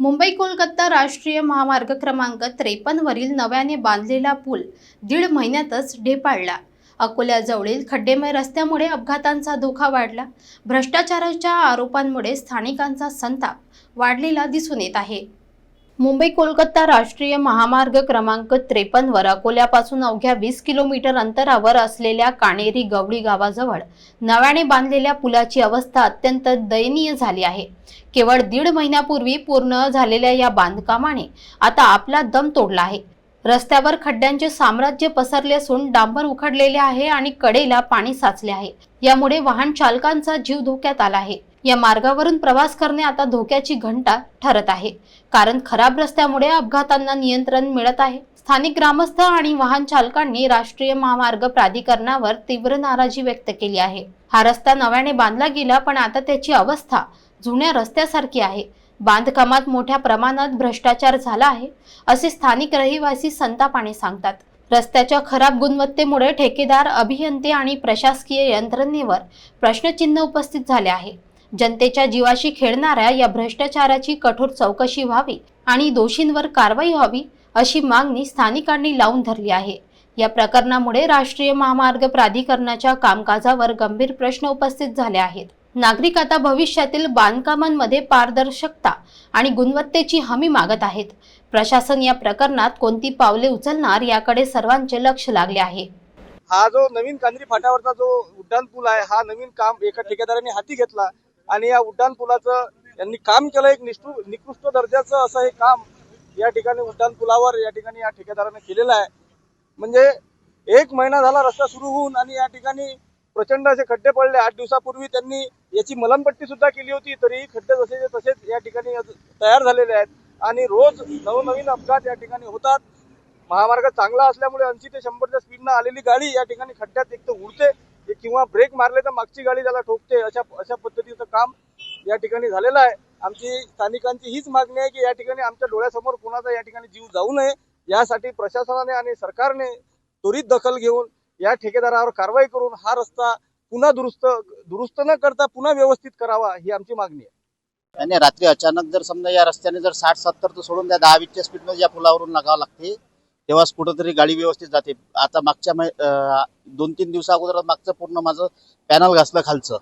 मुंबई कोलकाता राष्ट्रीय महामार्ग क्रमांक त्रेपन्नवरील नव्याने बांधलेला पूल दीड महिन्यातच ढेपाळला अकोल्याजवळील खड्डेमय रस्त्यामुळे अपघातांचा धोका वाढला. भ्रष्टाचाराच्या आरोपांमुळे स्थानिकांचा संताप वाढलेला दिसून येत आहे. मुंबई कोलकाता राष्ट्रीय महामार्ग क्रमांक त्रेपन्नवर अकोल्यापासून अवघ्या वीस किलोमीटर अंतरावर असलेल्या काणेरी गवळी गावाजवळ नव्याने बांधलेल्या पुलाची अवस्था अत्यंत दयनीय झाली आहे. केवळ दीड महिन्यापूर्वी पूर्ण झालेल्या या बांधकामाने आता आपला दम तोडला आहे. रस्त्यावर खड्ड्यांचे साम्राज्य पसरले असून डांबर उखडलेले आहे आणि कडेला पाणी साचले आहे. यामुळे वाहन चालकांचा जीव धोक्यात आला आहे. या मार्गावरून प्रवास करणे आता धोक्याची घंटा ठरत आहे. कारण खराब रस्त्यामुळे अपघातांना नियंत्रण मिळत आहे. स्थानिक ग्रामस्थ आणि वाहन चालकांनी राष्ट्रीय महामार्ग प्राधिकरणावर तीव्र नाराजी व्यक्त केली आहे. हा रस्ता नव्याने बांधला गेला पण आता त्याची अवस्था जुन्या रस्त्यासारखी आहे. बांधकामात मोठ्या प्रमाणात भ्रष्टाचार झाला आहे असे स्थानिक रहिवासी संतापाने सांगतात. रस्त्याच्या खराब गुणवत्तेमुळे ठेकेदार अभियंते आणि प्रशासकीय यंत्रणेवर प्रश्नचिन्ह उपस्थित झाले आहे. जनतेच्या जीवाशी खेळणाऱ्या या भ्रष्टाचाराची कठोर चौकशी व्हावी आणि दोषींवर कारवाई व्हावी अशी मागणी स्थानिकांनी लावून धरली आहे. या प्रकरणामुळे राष्ट्रीय महामार्ग प्राधिकरणाच्या कामकाजावर गंभीर प्रश्न उपस्थित झाले आहेत. नागरिक आता भविष्यातील बांधकामांमध्ये पारदर्शकता आणि गुणवत्तेची हमी मागत आहेत. प्रशासन या प्रकरणात कोणती पावले उचलणार याकडे सर्वांचे लक्ष लागले आहे. हा जो नवीन कांद्री फाटावरचा जो उड्डाण पूल आहे हा नवीन काम एका ठेकेदाराने हाती घेतला. आणि या उड्डाण पुलाचं यांनी काम केलं. एक निष्ठू निकृष्ट दर्जाचं असं हे काम या ठिकाणी उड्डाण पुलावर या ठिकाणी या ठेकेदाराने केलेलं आहे. म्हणजे एक महिना झाला रस्ता सुरू होऊन आणि या ठिकाणी प्रचंड असे खड्डे पडले. आठ दिवसापूर्वी त्यांनी याची मलमपट्टी सुद्धा केली होती. तरीही खड्डे जसेचे तसेच या ठिकाणी तयार झालेले आहेत. आणि रोज नवनवीन अपघात या ठिकाणी होतात. महामार्ग चांगला असल्यामुळे ऐंशी ते शंभरच्या स्पीडनं आलेली गाडी या ठिकाणी खड्ड्यात एक तर उडते. किंवा ब्रेक मारले तर मागची गाडी त्याला ठोकते. अशा अशा पद्धतीचं काम या ठिकाणी झालेलं आहे. आमची स्थानिकांची हीच मागणी आहे की या ठिकाणी आमच्या डोळ्यासमोर कोणाचा या ठिकाणी जीव जाऊ नये. यासाठी प्रशासनाने आणि सरकारने त्वरित दखल घेऊन या ठेकेदारावर कारवाई करून हा रस्ता पुन्हा दुरुस्त दुरुस्त न करता पुन्हा व्यवस्थित करावा ही आमची मागणी आहे. आणि रात्री अचानक जर समजा या रस्त्याने जर साठ सत्तर तर सोडून द्या. दहा वीसच्या स्पीडमध्ये या पुलावरून लागावं लागते. तेव्हाच कुठंतरी गाडी व्यवस्थित जाते. आता मागच्या दोन तीन दिवसा अगोदर मागचं पूर्ण माझं पॅनल घासलं खालचं.